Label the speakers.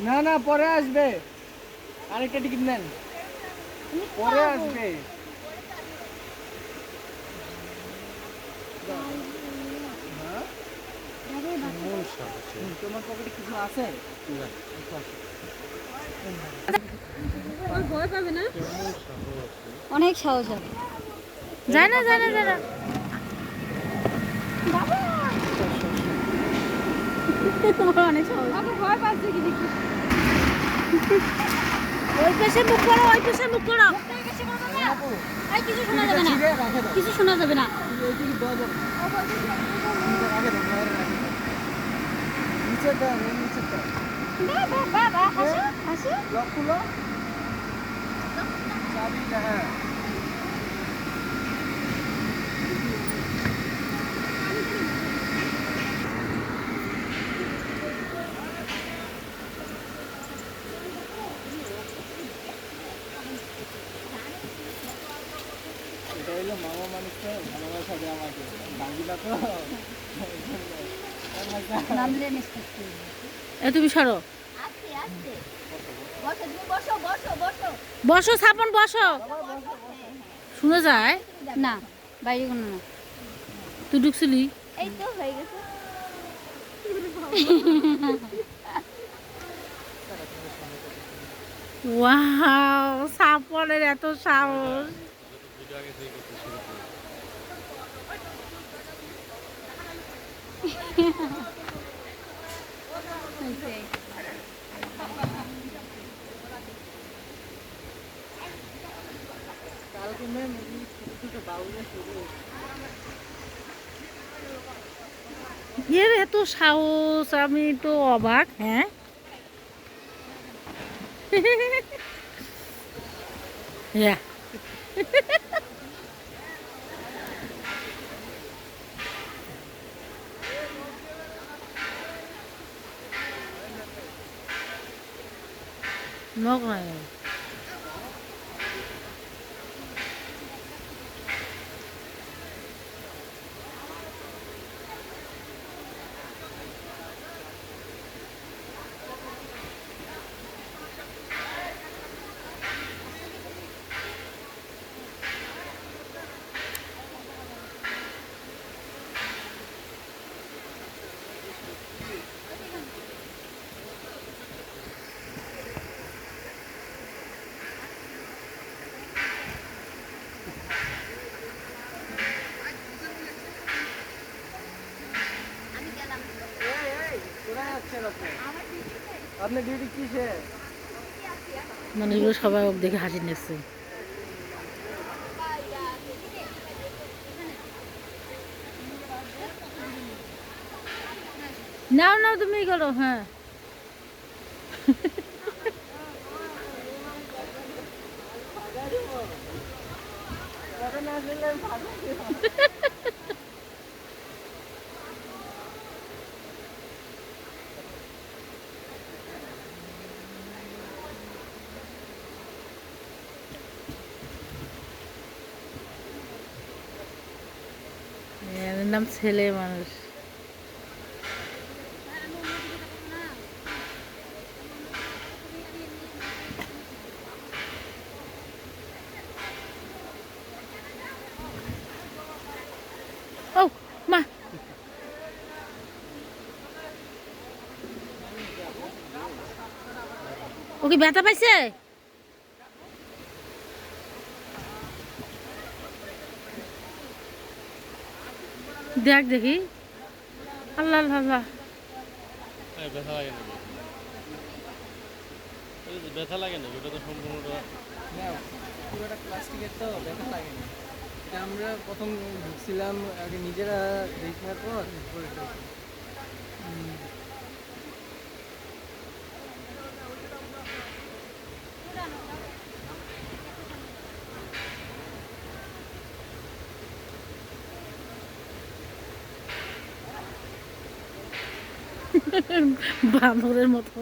Speaker 1: না না পরে আসবে। আরেকটা টিকিট নেন। পরে আসবে। হ্যাঁ? তোমার পকেটে কিছু আছে?
Speaker 2: ভয় পাবে না
Speaker 3: অনেক সাহস হবে।
Speaker 2: যায় না যায় না যায় না।
Speaker 3: তোমার অনেক সাহস
Speaker 2: ভয় পাচ্ছি কি দেখি ওই পাশে মুখ করো ওই পাশে মুখ করো।
Speaker 3: কিছু শোনা যাবে না। কিছু শোনা যাবে না। বাবা বাবা হাসি। হাসি।
Speaker 1: লক খুলো। চাবিটা হ্যাঁ। এটা হলো মামা মানুষ তো ভালোবাসা আমাকে। বাঙ্গিলা তো?
Speaker 2: এ তুমি সরো।
Speaker 3: আস্তে আস্তে বসো তুমি বসো বসো বসো।
Speaker 2: বসো ছাপন বসো। শুনে যায়?
Speaker 3: না বাইরে কোনো না।
Speaker 2: তুই ঢুকছিলি?
Speaker 3: এই তো হয়ে গেছে।
Speaker 2: ওয়াও সাপনের এত সাহস।
Speaker 1: কালকে ম্যাম ছোট ছোট বাউলে শুরু
Speaker 2: এর এত সাহস আমি তো অবাক হ্যাঁ Yeah.
Speaker 1: 没有。কোথায় আপনি? আপনার ডিউটি কিসে?
Speaker 2: মানে সবাই ওকে দেখে হাসি নিচ্ছে। নাও নাও তুমি করো হ্যাঁ।
Speaker 1: আসলে
Speaker 2: এর নাম ছেলে মানুষ ও মা ও কি ব্যথা পাইছে দেখ দেখি। আল্লাহ আল্লাহ
Speaker 4: হ্যাঁ, ব্যথা লাগে না এই ব্যথা লাগে না ওটা তো
Speaker 1: পুরোটা প্লাস্টিকের তো ব্যথা লাগে না। আমরা প্রথম ঢুকছিলাম আগে নিজেরা দেখার পর
Speaker 2: বানরের মতো।